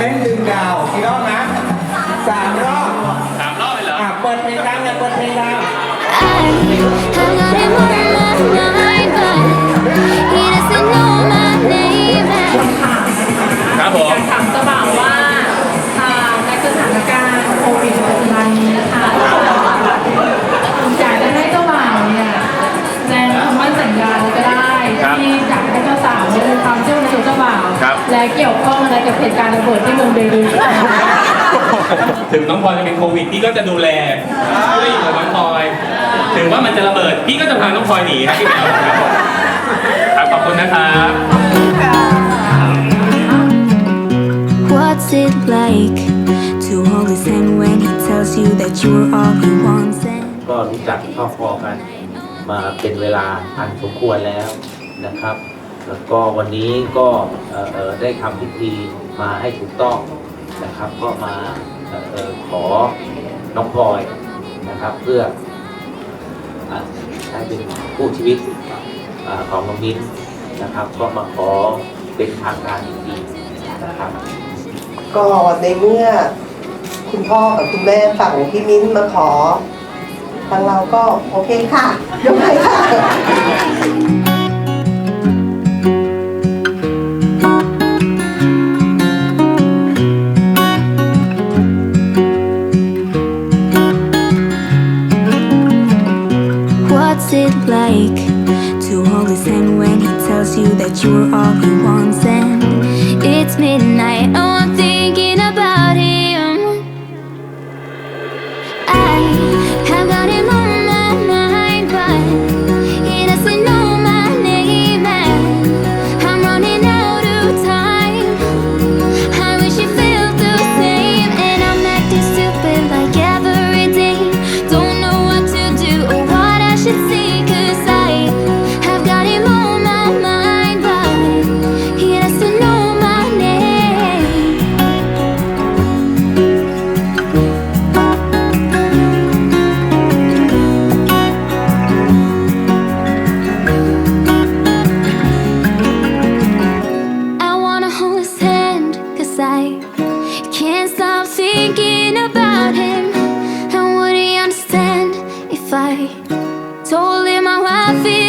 ต้นดึงดาวกี่รอบนะสามรอบสามรอบเลยเหรออะเปิดเพลงดังเลยเปิดเพลงดัง I have got him on ครับ และเกี่ยวข้องอะไรกับเหตุการณ์ระเบิดที่เมืองเบรูตถึงน้องพลอยจะเป็นโควิดพี่ก็จะดูแลช่วยอยู่กับน้องพลอย ถึงว่ามันจะระเบิดพี่ก็จะพาน้องพลอยหนีครับพี่แมวครับผมครับขอบคุณนะครับ what's it like to hold his hand when he tells you that you are all he wants? And ก็รู้จักครอบครัวกัน มาเป็นเวลาอันสมควรแล้วนะครับ แล้วก็วันนี้ก็เออเออได้ทำพิธีมาให้ถูกต้องนะครับ ก็มาเออเออขอน้องพลอยนะครับเพื่ออะให้เป็นผู้ชีวิตอของน้องมิ้นนะครับ ก็มาขอเป็นทางการอีกทีนะครับ ก็ในเมื่อคุณพ่อกับคุณแม่ฝั่งพี่มิ้นมาขอทางเราก็โอเคค่ะยกให้ค่ะ it like to hold his hand when he tells you that you are all he wants? And Can't stop thinking about him. And would he understand if I told him how I feel.